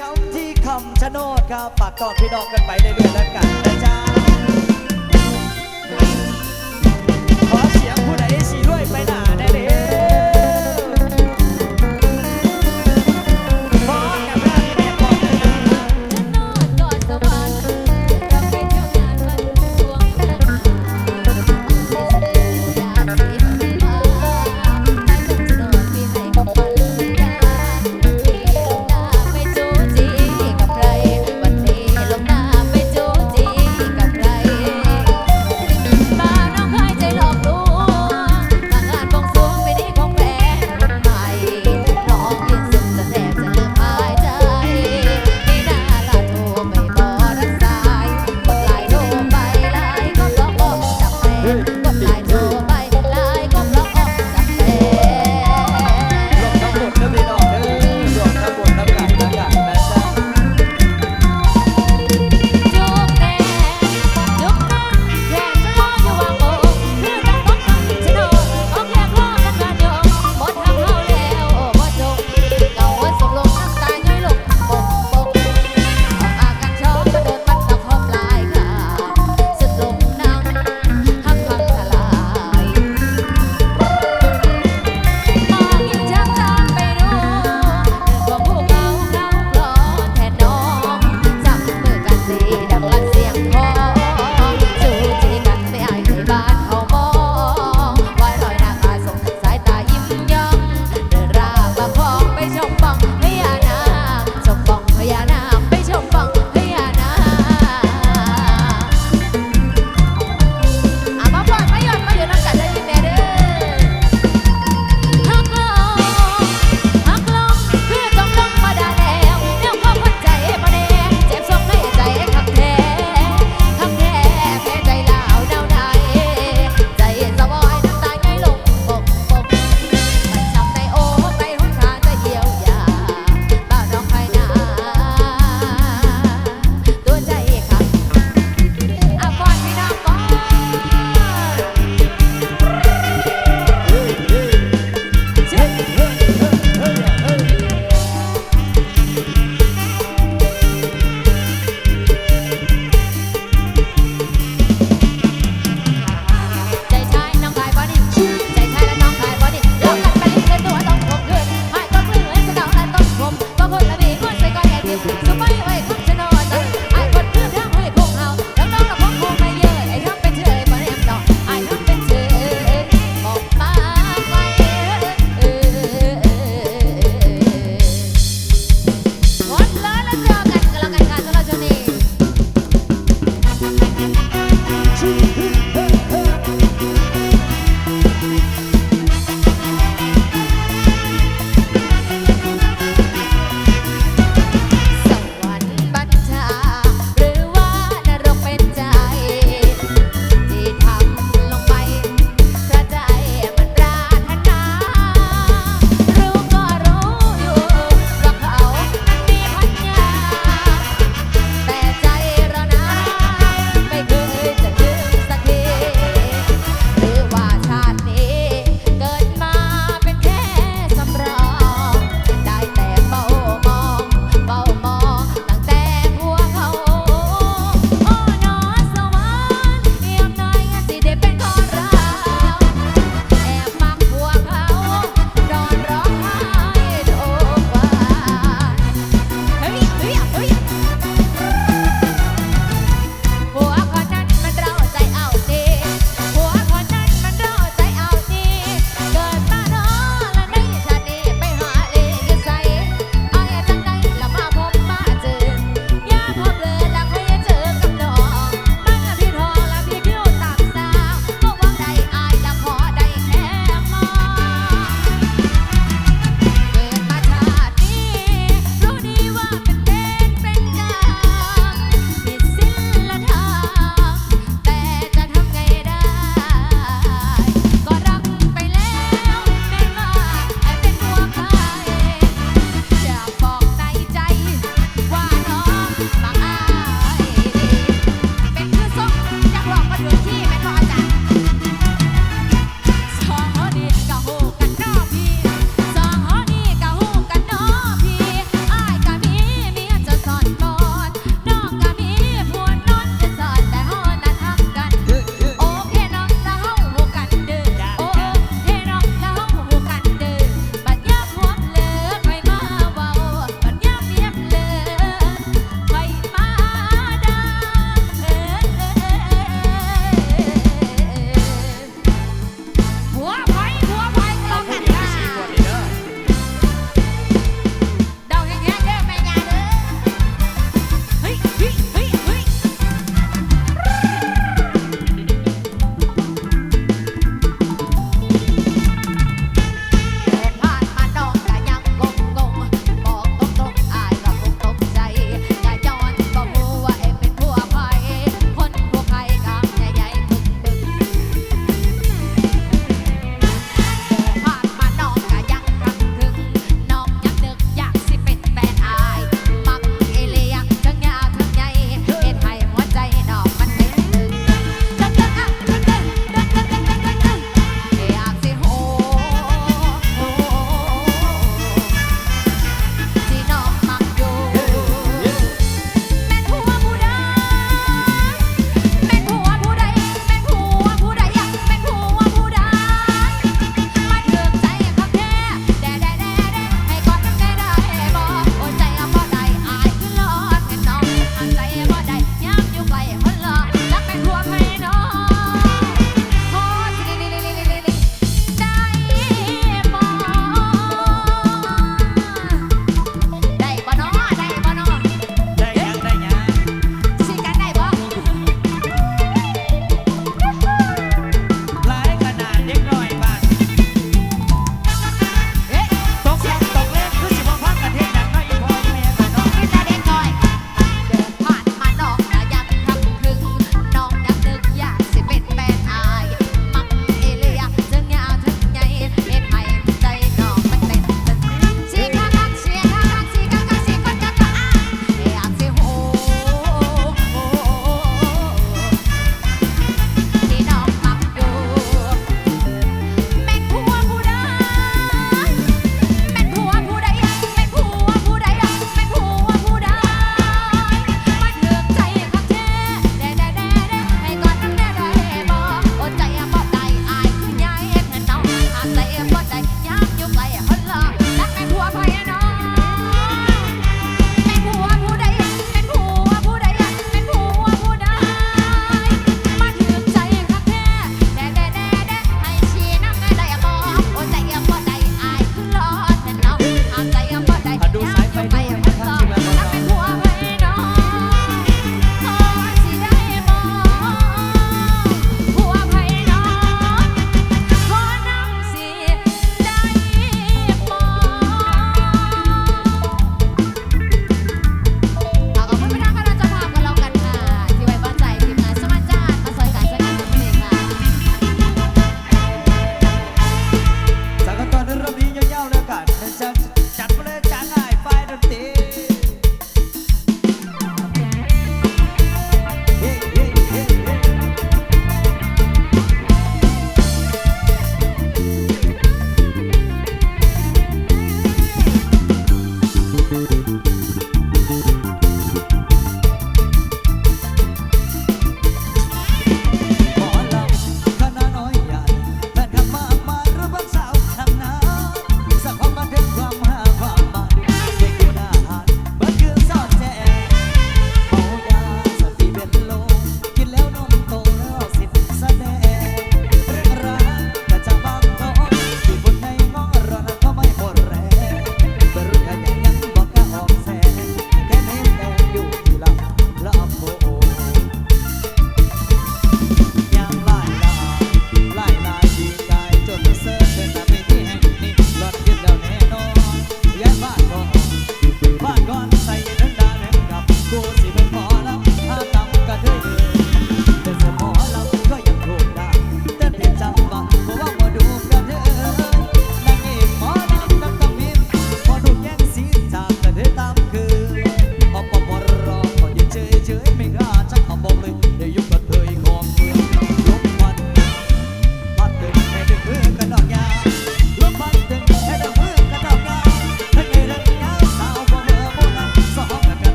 เช้าที่คำชะโนดครับฝากตอนพี่น้องกันไปเรื่อยๆแล้วกันนะจ๊ะ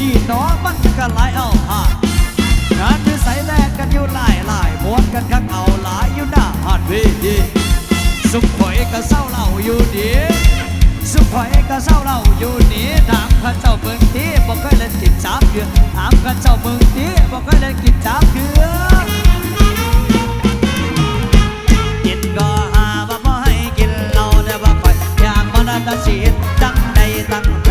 ดีน้องมันก็หลายเอาหางานคือใส่แลกกันอยู่หลายหลายมวนกันคักเอาหลายอยู่หน้าหาดเวทีสุขข่อยก็เศร้าเล่าอยู่ดีสุขข่อยก็เศร้าเล่าอยู่นี้ถามข้าเจ้าเมืองทีบอกเคยเล่นกินสาบเดือถามข้าเจ้าเมืองทีบอกเคยเล่นกินสาบเดือกินก็หาว่ไม่ให้กินเราแต่ว่าข่อยอยากมาดันสิตั้งใจตั้ง